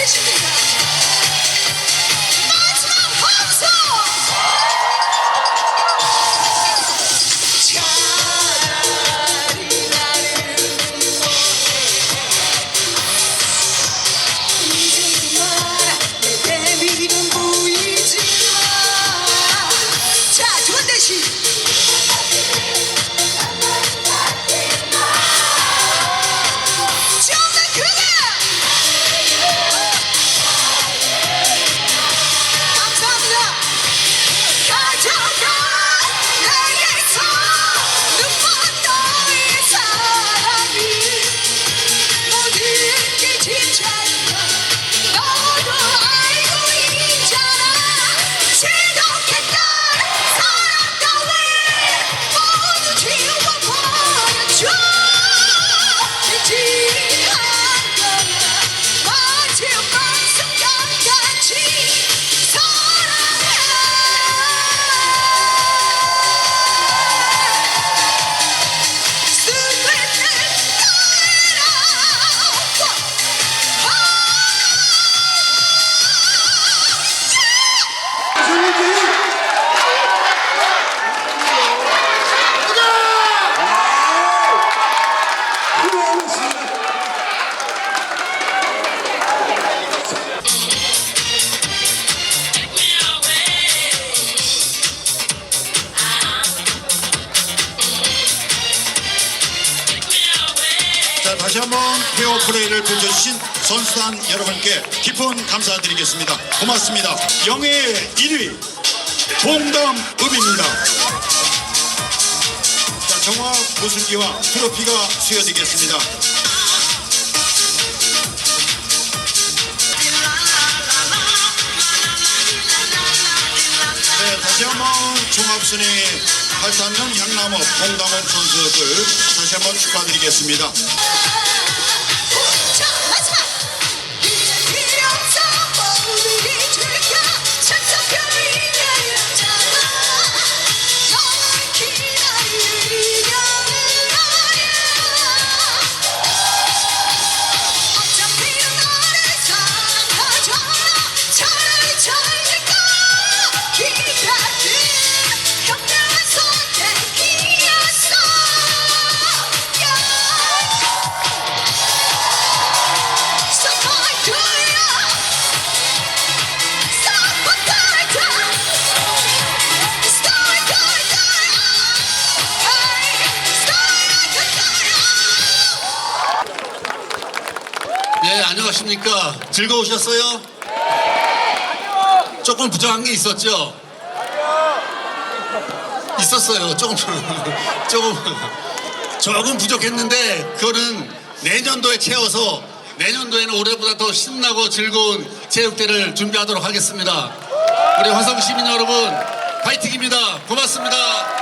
Kitchen. 페어 플레이를 펼쳐주신 선수단 여러분께 깊은 감사드리겠습니다. 고맙습니다. 영예 1위 동담읍입니다. 자, 정화 무술기와 트로피가 수여되겠습니다. 네, 다시 한번 종합순위 83년 향남업 동담읍 선수들 다시 한번 축하드리겠습니다. 안녕하십니까. 즐거우셨어요? 조금 부정한 게 있었죠? 있었어요. 조금, 조금, 조금 부족했는데, 그거는 내년도에 채워서 내년도에는 올해보다 더 신나고 즐거운 체육대를 준비하도록 하겠습니다. 우리 화성 시민 여러분, 파이팅입니다. 고맙습니다.